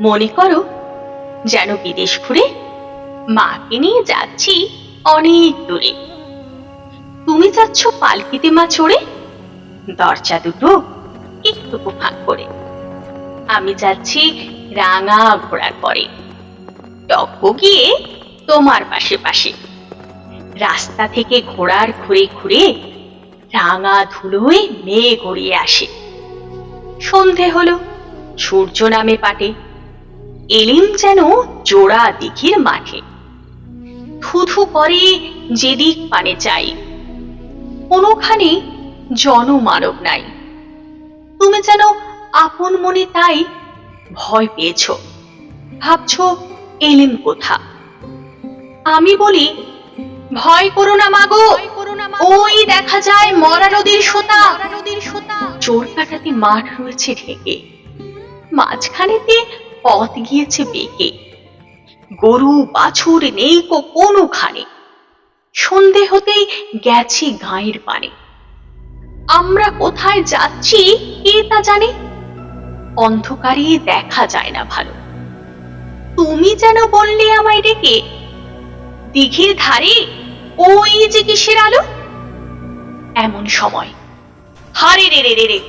মনে করো, যেন বিদেশ ঘুরে মাকে নিয়ে যাচ্ছি অনেক দূরে। তুমি যাচ্ছ পালকিতে মা চড়ে, দরজা দুটো একটু ফাঁক করে। আমি যাচ্ছি রাঙা ঘোড়ার পরে টক্ক গিয়ে তোমার পাশে পাশে। রাস্তা থেকে ঘোড়ার ঘুরে ঘুরে রাঙা ধুলোয় মেয়ে গড়িয়ে আসে। সন্ধে হলো, সূর্য নামে পাটে। এলিম যেন জোড়া দিঘির মাঠে। থুথু করে যেদিক পানে চাই। কোনোখানে জনমানব নাই। তুমি যেন আপন মনে তাই ভয় পেয়েছ। ভাবছ, এলিম কোথা? আমি বলি, ভয় করো না মাগো ওই দেখা যায় মরা নদীর সোতা। নদীর সোতা চোর কাটাতে মাঠ রয়েছে ঢেকে। মাঝখানেতে পথ গিয়েছে বেঁকে গরু, বাছুর নেই কোনোখানে। সন্ধে হতেই গেছে গাঁয়ের পানে। আমরা কোথায় যাচ্ছি কে তা জানে? অন্ধকারে দেখা যায় না ভালো। তুমি যেন বললে আমায় ডেকে, দিঘির ধারে ওই যে কিসের আলো? এমন সময়, হারে রে রে রে রে,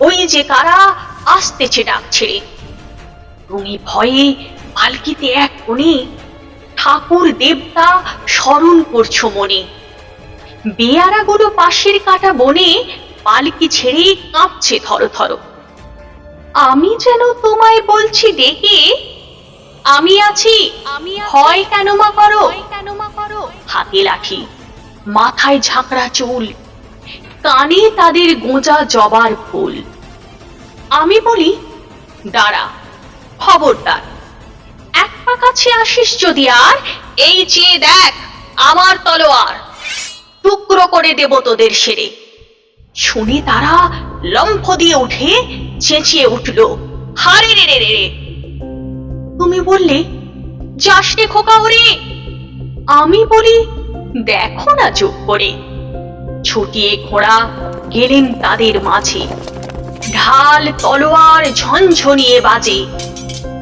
ওই যে কারা আসতেছে ডাক ছেড়ে। তুমি ভয়ে পালকিতে এক কোণে ঠাকুর দেবতা স্মরণ করছ মনে। বেয়ারাগুলো পাশের কাটা বনে পালকি ছেড়ে কাঁপছে থর থর। আমি যেন তোমায় বলছি ডেকে আমি আছি আমি হয় কেন মা করো? কেন মা করো? হাতে লাঠি মাথায় ঝাঁকড়া চুল কানে তাদের গোঁজা জবার ফুল। আমি বলি দাঁড়া খবরদার। এক পা কাছে আসিস যদি আর, এই চেয়ে দেখ, আমার তলোয়ার। টুকরো করে দেব তোদের সেরে। শুনে তারা লম্ফ দিয়ে উঠে চেঁচিয়ে উঠল, হারে রে রে রে তুমি বললে, যাস রে খোকা ওরে। আমি বলি, দেখো না চুপ করে ছুটিয়ে ঘোড়া গেলেন তাদের মাঝে। ঢাল তলোয়ার ঝনঝনিয়ে বাজে।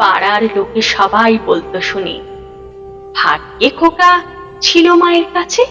পাড়ার লোকে সবাই বলতো শুনি ভাগ্যে খোকা ছিল মায়ের কাছে?